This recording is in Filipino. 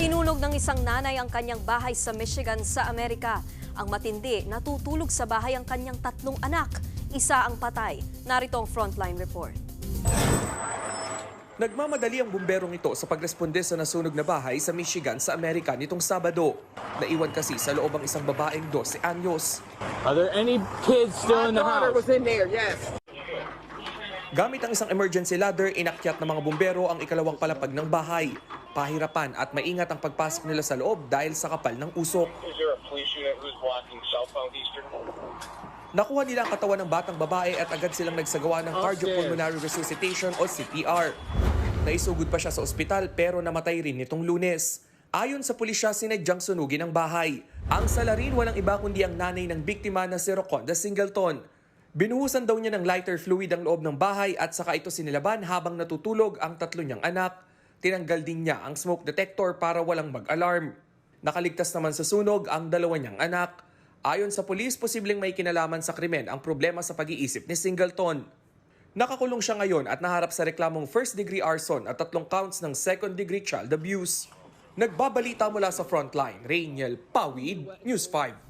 Sinunog ng isang nanay ang kanyang bahay sa Michigan sa Amerika. Ang matindi, natutulog sa bahay ang kanyang tatlong anak. Isa ang patay. Narito ang frontline report. Nagmamadali ang bumberong ito sa pagresponde sa nasunog na bahay sa Michigan sa Amerika nitong Sabado. Naiwan kasi sa loob ang isang babaeng 12 anyos. Are there any kids still in the daughter house? was in there, yes. Gamit ang isang emergency ladder, inakyat ng mga bumbero ang ikalawang palapag ng bahay. Pahirapan at maingat ang pagpasok nila sa loob dahil sa kapal ng usok. Nakuha nila ang katawan ng batang babae at agad silang nagsagawa ng cardiopulmonary resuscitation o CPR. Naisugod pa siya sa ospital pero namatay rin nitong lunes. Ayon sa pulisya, sinadyang sunugin ang bahay. Ang salarin walang iba kundi ang nanay ng biktima na si Roconda Singleton. Binuhusan daw niya ng lighter fluid ang loob ng bahay at saka ito sinilaban habang natutulog ang tatlo niyang anak. Tinanggal din niya ang smoke detector para walang mag-alarm. Nakaligtas naman sa sunog ang dalawa niyang anak. Ayon sa pulis, posibleng may kinalaman sa krimen ang problema sa pag-iisip ni Singleton. Nakakulong siya ngayon at naharap sa reklamong first-degree arson at tatlong counts ng second-degree child abuse. Nagbabalita mula sa frontline, Rainiel Pawid, News 5.